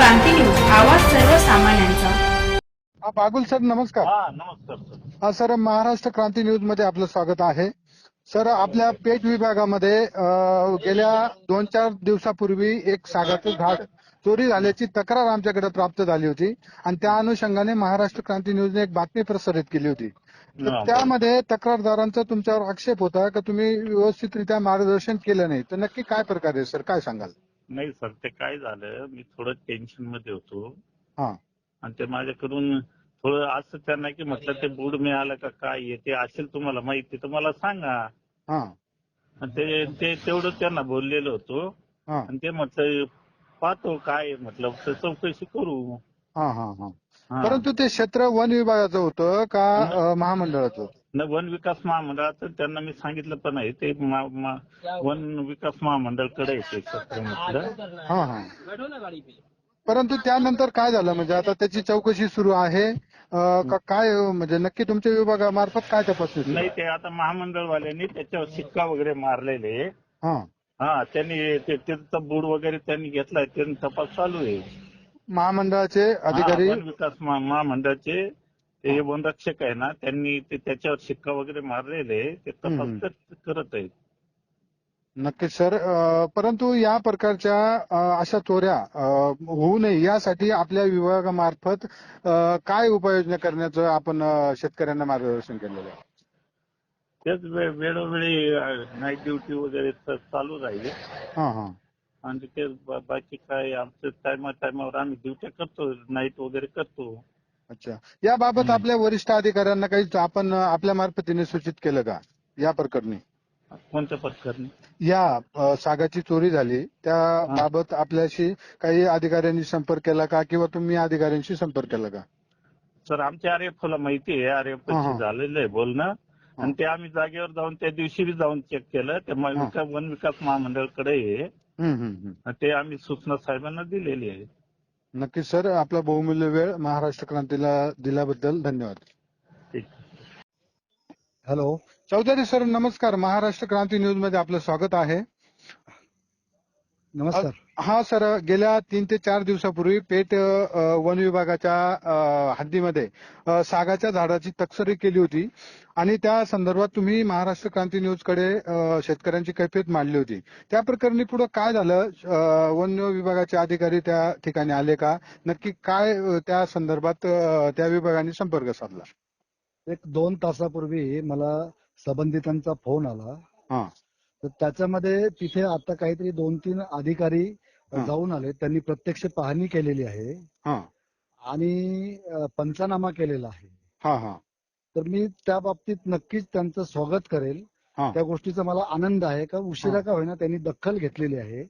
क्रांती news आवाज सर्वसामान्यांचा. हा बागुल सर नमस्कार. हा नमस्कार सर. हा सर महाराष्ट्र क्रांती न्यूजमध्ये आपलं स्वागत आहे. सर आपल्या पेठ विभागामध्ये अं, गेल्या दोन चार दिवसापूर्वी एक सागाचं झाड चोरी झाल्याची तक्रार आमच्याकडे प्राप्त झाली होती आणि त्या अनुषंगाने महाराष्ट्र क्रांती न्यूजने एक बातमी प्रसारित केली होती. तर हा. त्यामध्ये तक्रारदारांचा तुमच्यावर आक्षेप होता का? तुम्ही व्यवस्थितरित्या मार्गदर्शन केलं नाही. तर नक्की काय प्रकार आहे सर? काय सांगाल? नाही सर ते काय झालं मी थोडं टेन्शनमध्ये होतो. हा. आणि ते माझ्याकडून थोडं असं त्यांना की म्हटलं ते बुड मिळालं का काय आहे, ते असेल तुम्हाला माहिती तर मला सांगा. हा. आणि ते ते तेवढं त्यांना बोललेलो होतो. हा. आणि ते म्हटलं पाहतो काय आहे म्हटलं तर चौकशी करू. हा हा हा. परंतु ते क्षेत्र वन विभागाचं होतं का अं, महामंडळाचं न वन विकास महामंडळाचं त्यांना मी सांगितलं पण आहे ते मा- मा- वन विकास महामंडळकडे आहे ते क्षेत्र म्हटलं. हा हा. परंतु त्यानंतर काय झालं? म्हणजे आता त्याची चौकशी सुरू आहे. अं, का काय म्हणजे नक्की तुमच्या विभागामार्फत काय तपासणी सुरू नाही? ते आता महामंडळवाल्यांनी त्याच्यावर शिक्का वगैरे मारलेले. हा. हा त्यांनी ते त्याचा बुड वगैरे त्यांनी घेतलाय. त्यांनी तपास चालू आहे. महामंडळाचे अधिकारी हा, वन विकास महा- महामंडळाचे ते वनरक्षक आहे ना त्यांनी ते त्याच्यावर शिक्का वगैरे मारलेले ते हम्म. कर- करत आहेत. नक्कीच सर. अं, परंतु या प्रकारच्या अं, अशा चोऱ्या अं, होऊ नये यासाठी आपल्या विभागामार्फत अं, काय उपाययोजना करण्याचं आपण अं, शेतकऱ्यांना मार्गदर्शन केलेलं आहे? तेच वे- वेळोवेळी नाईट ड्युटी वगैरे च- चालू राहिले. हा हा. आणि ते बा- बाकी काय आमचं टायमा टायमावर आम्ही ड्युट्या करतो नाईट वगैरे करतो. अच्छा. याबाबत हम्म. आपल्या वरिष्ठ अधिकाऱ्यांना काही आपण आपल्या मार्फतीने सूचित केलं का? या प्रकरणी. कोणत्या पथकाने या अ, सागाची चोरी झाली. त्याबाबत आपल्याशी काही अधिकाऱ्यांनी संपर्क केला का? किंवा तुम्ही अधिकाऱ्यांशी संपर्क केला का? सर आमच्या आर ला माहिती आहे. आर हा, हा. झालेलं आहे बोलणं. आणि ते आम्ही जागेवर जाऊन त्या दिवशी बी जाऊन चेक केलं. ते म- हा. विका- वन विकास महामंडळकडे आहे. हम्म, हम्म, हम्म. आणि ते आम्ही सूचना साहेबांना दिलेली आहे. नक्कीच सर आपला बहुमूल्य वेळ महाराष्ट्र क्रांतीला दिल्याबद्दल धन्यवाद. ठीक. हॅलो चौधरी सर नमस्कार. महाराष्ट्र क्रांती न्यूजमध्ये आपलं स्वागत आहे. नमस्कार. हा सर गेल्या तीन ते चार दिवसापूर्वी पेठ अ, वन विभागाच्या अ, हद्दीमध्ये अ, सागाच्या झाडाची तक्सरी केली होती आणि त्या संदर्भात तुम्ही महाराष्ट्र क्रांती न्यूजकडे शेतकऱ्यांची कैफियत मांडली होती. त्या प्रकरणी पुढे काय झालं? अ, वन विभागाचे अधिकारी त्या ठिकाणी आले का? नक्की काय अ, त्या संदर्भात अ, त्या विभागाने संपर्क साधला? एक दोन तासापूर्वी मला संबंधितांचा फोन आला. हा. तर त्याच्यामध्ये तिथे आता काहीतरी दोन तीन अधिकारी. जाऊन आले त्यांनी प्रत्यक्ष पाहणी केलेली आहे हा आणि पंचनामा केलेला आहे तर मी त्या बाबतीत नक्कीच त्यांचं स्वागत करेल. त्या गोष्टीचा मला आनंद आहे का उशिरा. का होईना त्यांनी दखल घेतलेली आहे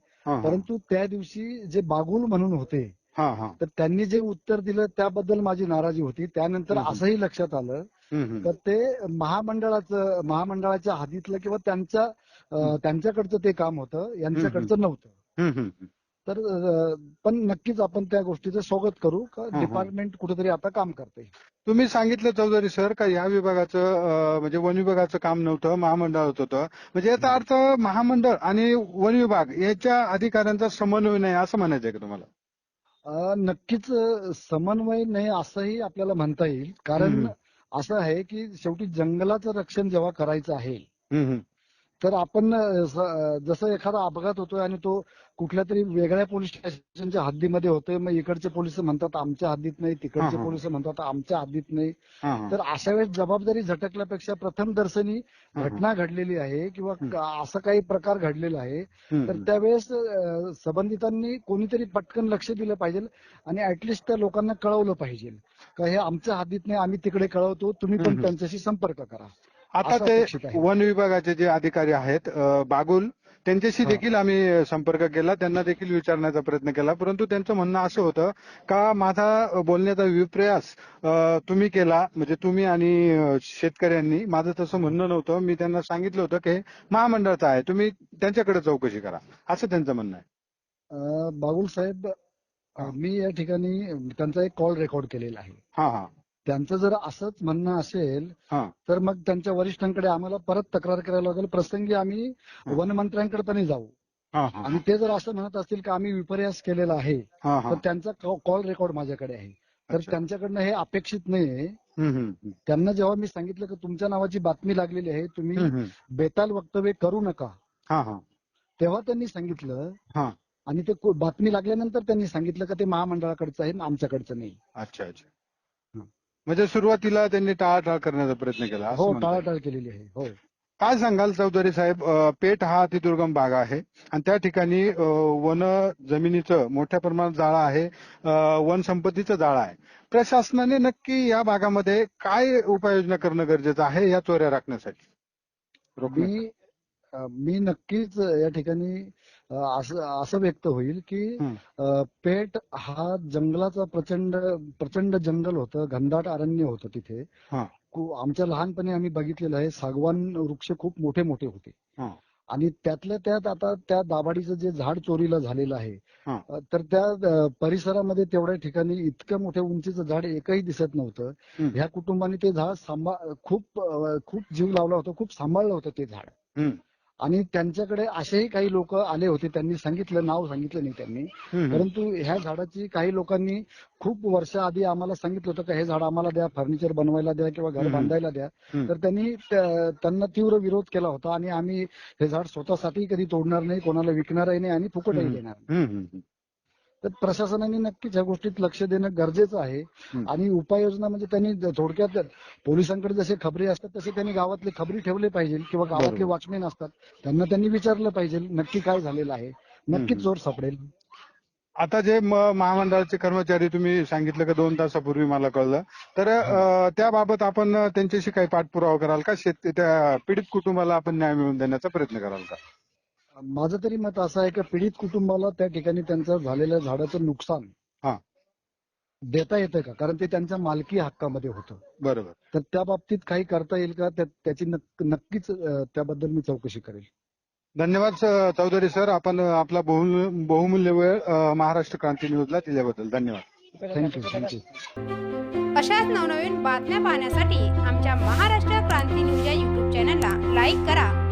परंतु त्या दिवशी जे बागुल म्हणून होते तर त्यांनी जे उत्तर दिलं त्याबद्दल माझी नाराजी होती त्यानंतर. असंही लक्षात आलं. तर ते महामंडळाचं महामंडळाच्या हद्दीतलं किंवा त्यांच्या त्यांच्याकडचं ते काम होतं यांच्याकडचं नव्हतं. तर पण नक्कीच आपण त्या गोष्टीचं स्वागत करू. का. डिपार्टमेंट कुठेतरी आता काम करते. तुम्ही सांगितलं चौधरी सर का या विभागाचं म्हणजे वन विभागाचं काम नव्हतं महामंडळात होतं म्हणजे याचा अर्थ महामंडळ आणि वन विभाग याच्या अधिकाऱ्यांचा समन्वय नाही असं म्हणायचंय का तुम्हाला? नक्कीच समन्वय नाही असंही आपल्याला म्हणता येईल. कारण. असं आहे की शेवटी जंगलाचं रक्षण जेव्हा करायचं आहे तर आपण जसं एखादा अपघात होतोय आणि तो कुठल्या तरी वेगळ्या पोलीस स्टेशनच्या हद्दीमध्ये होतोय मग इकडचे पोलीस म्हणतात आमच्या हद्दीत नाही तिकडचे. पोलीस म्हणतात आमच्या हद्दीत नाही. तर अशा वेळेस जबाबदारी झटकल्यापेक्षा प्रथम दर्शनी हा. घटना घडलेली आहे किंवा असं काही प्रकार घडलेला आहे तर. त्यावेळेस संबंधितांनी कोणीतरी पटकन लक्ष दिलं पाहिजे आणि ऍटलिस्ट त्या लोकांना कळवलं पाहिजे का हे आमच्या हद्दीत नाही आम्ही तिकडे कळवतो तुम्ही पण. त्यांच्याशी संपर्क करा आता ते. वन विभागाचे जे अधिकारी आहेत बागुल त्यांच्याशी. देखील आम्ही संपर्क केला. त्यांना देखील विचारण्याचा प्रयत्न केला. परंतु त्यांचं म्हणणं असं होतं का माझा बोलण्याचा विप्रयास तुम्ही केला म्हणजे तुम्ही आणि शेतकऱ्यांनी माझं तसं म्हणणं नव्हतं. मी त्यांना सांगितलं होतं की महामंडळाचं आहे. तुम्ही त्यांच्याकडे चौकशी करा. असं त्यांचं म्हणणं आहे. अं, बाबुल साहेब मी या ठिकाणी त्यांचा एक कॉल रेकॉर्ड केलेला आहे. हा हा. त्यांचं जर असंच म्हणणं असेल हा. तर मग त्यांच्या वरिष्ठांकडे आम्हाला परत तक्रार करायला लागेल. प्रसंगी आम्ही. वनमंत्र्यांकडे पण जाऊ. हा हा आणि ते जर असं म्हणत असतील की आम्ही विपर्यास केलेला आहे हा हा. तर त्यांचा कॉल रेकॉर्ड माझ्याकडे आहे. तर अच्छा. त्यांच्याकडनं हे अपेक्षित नाहीये. हम्म, हम्म, हम्म. त्यांना जेव्हा मी सांगितलं की तुमच्या नावाची बातमी लागलेली आहे तुम्ही हम्म, हम्म. बेताल वक्तव्य करू नका. हा हा. तेव्हा त्यांनी सांगितलं हा. आणि ते को- बातमी लागल्यानंतर त्यांनी सांगितलं की ते महामंडळाकडचं आहे आमच्याकडचं नाही. अच्छा अच्छा. म्हणजे सुरुवातीला त्यांनी टाळाटाळ करण्याचा प्रयत्न केला असं हो म्हणता येईल. टाळाटाळ केलेली आहे हो काय सांगाल चौधरी साहेब अ, पेठ हा अतिदुर्गम भाग आहे आणि त्या ठिकाणी अ, वन जमिनीचं मोठ्या प्रमाणात जाळं आहे अ, वन संपत्तीचं जाळं आहे प्रशासनाने नक्की या भागामध्ये काय उपाययोजना करणं गरजेचं आहे या चोऱ्या राखण्यासाठी रोखण्यासाठी? मी मी नक्कीच या ठिकाणी असं असं व्यक्त होईल की पेठ हा जंगलाचा प्रचंड प्रचंड जंगल होतं घनदाट अरण्य होतं तिथे आमच्या लहानपणी आम्ही बघितलेलं आहे सागवान वृक्ष खूप मोठे मोठे होते. आणि त्यातल्या त्यात आता त्या दाभाडीचं जे झाड चोरीला झालेलं आहे हा. तर त्या परिसरामध्ये तेवढ्या ठिकाणी इतक्या मोठ्या उंचीचं झाड एकही दिसत नव्हतं. ह्या कुटुंबाने ते झाड सांभाळ खूप खूप जीव लावला होता खूप सांभाळलं होतं ते झाड. आणि त्यांच्याकडे असेही काही लोक आले होते त्यांनी सांगितलं नाव सांगितलं नाही त्यांनी. परंतु ह्या झाडाची काही लोकांनी खूप वर्ष आधी आम्हाला सांगितलं होतं का हे झाड आम्हाला द्या फर्निचर बनवायला द्या किंवा घर. बांधायला द्या. तर त्यांनी त्या- त्यांना तीव्र विरोध केला होता आणि आम्ही हे झाड स्वतःसाठी कधी तोडणार नाही कोणाला विकणारही नाही आणि फुकटही. देणार नाही. तर प्रशासनाने नक्कीच ह्या गोष्टीत लक्ष देणं गरजेचं आहे. आणि उपाययोजना म्हणजे त्यांनी थोडक्यात पोलिसांकडे जसे खबरी असतात तसे त्यांनी गावातले खबरी ठेवले पाहिजे किंवा गावातले. वॉचमॅन असतात त्यांना त्यांनी विचारलं पाहिजे नक्की काय झालेलं आहे नक्कीच. चोर सापडेल आता जे महामंडळाचे कर्मचारी तुम्ही सांगितलं की दोन तासापूर्वी मला कळलं तर त्याबाबत आपण त्यांच्याशी काही पाठपुरावा कराल का शेत त्या पीडित कुटुंबाला आपण न्याय मिळवून देण्याचा प्रयत्न कराल का माझं तरी मत असं आहे की पीडित कुटुंबाला त्या ठिकाणी त्यांचं झालेल्या झाडाचं नुकसान हा. देता येतं का? कारण ते त्यांच्या मालकी हक्कामध्ये होतं. बरोबर. तर त्या बाबतीत काही करता येईल का? त्या- त्याची नक्क- नक्कीच अं, त्याबद्दल मी चौकशी करेल. धन्यवाद स- चौधरी सर. आपण अ, आपला बहुमूल्य बहुमूल्य वेळ अ, महाराष्ट्र क्रांती न्यूजला दिल्याबद्दल धन्यवाद. थँक्यू थँक्यू अशाच नवनवीन बातम्या पाहण्यासाठी आमच्या महाराष्ट्र क्रांती न्यूज या युट्यूब चॅनलला लाईक करा.